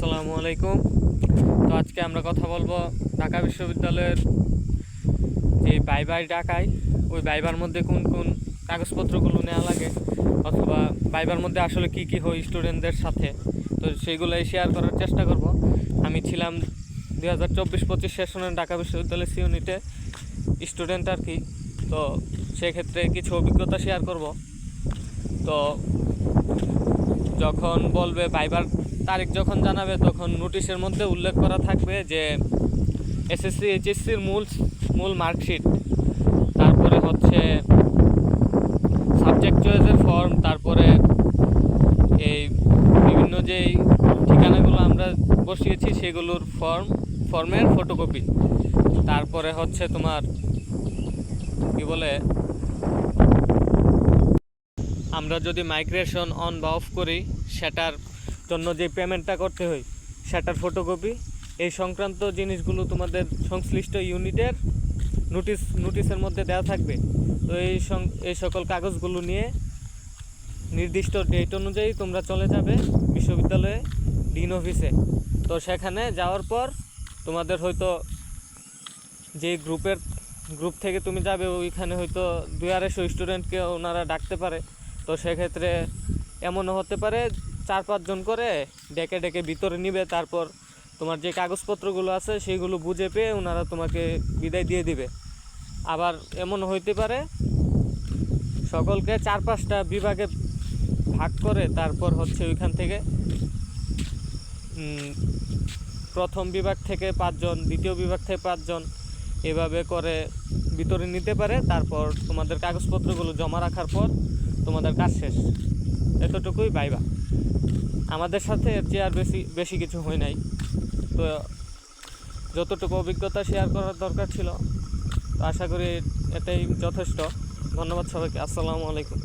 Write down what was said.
আসসালামু আলাইকুম। তো আজকে আমরা কথা বলব ঢাকা বিশ্ববিদ্যালয়ের যে বাইবাই ডাকায়, ওই বাইবার মধ্যে কোন কোন কাগজপত্রগুলো নেওয়া লাগে অথবা বাইবার মধ্যে আসলে কি কি হয় স্টুডেন্টদের সাথে, তো সেইগুলোই শেয়ার করার চেষ্টা করব। আমি ছিলাম দু হাজার চব্বিশ পঁচিশ সেশনের ঢাকা বিশ্ববিদ্যালয়ের সি ইউনিটে স্টুডেন্ট আর কি, তো সেক্ষেত্রে কিছু অভিজ্ঞতা শেয়ার করব। তো যখন বলবে ভাইবার তারিখ যখন জানাবে, তখন নোটিশের মধ্যে উল্লেখ করা থাকবে যে এসএসসি এইচএসসির মূল মূল মার্কশিট তারপরে হচ্ছে সাবজেক্ট চয়েসের ফর্ম তারপরে এই বিভিন্ন যেই ঠিকানাগুলো আমরা বসিয়েছি, সেগুলোর ফর্ম ফর্মের ফটোকপি তারপরে হচ্ছে তোমার কি বলে, আমরা যদি মাইগ্রেশন অন বা অফ করি, সেটার জন্য যে পেমেন্টটা করতে হয়, সেটার ফটোকপি এই সংক্রান্ত জিনিসগুলো তোমাদের সংশ্লিষ্ট ইউনিটের নোটিশ নোটিশের মধ্যে দেওয়া থাকবে। তো এই এই সকল কাগজগুলো নিয়ে নির্দিষ্ট ডেট অনুযায়ী তোমরা চলে যাবে বিশ্ববিদ্যালয়ে ডিন অফিসে তো সেখানে যাওয়ার পর তোমাদের হয়তো যে গ্রুপের, গ্রুপ থেকে তুমি যাবে, ওইখানে হয়তো দুই আড়াইশো স্টুডেন্টকে ওনারা ডাকতে পারে। তো সেক্ষেত্রে এমনও হতে পারে চার পাঁচজন করে ডেকে ডেকে ভিতরে নিবে, তারপর তোমার যে কাগজপত্রগুলো আছে সেইগুলো বুঝে পেয়ে ওনারা তোমাকে বিদায় দিয়ে দিবে। আবার এমন হইতে পারে, সকলকে চার পাঁচটা বিভাগে ভাগ করে তারপর হচ্ছে ওইখান থেকে প্রথম বিভাগ থেকে পাঁচজন, দ্বিতীয় বিভাগ থেকে পাঁচজন এভাবে করে ভিতরে নিতে পারে, তারপর তোমাদের কাগজপত্রগুলো জমা রাখার পর তোমাদের কাজ শেষ। এতটুকুই পাইবা আমাদের সাথে এর চেয়ে আর বেশি বেশি কিছু হয় নাই। তো যতটুকু অভিজ্ঞতা শেয়ার করার দরকার ছিল আশা করি এটাই যথেষ্ট। ধন্যবাদ সবাইকে। আসসালামু আলাইকুম।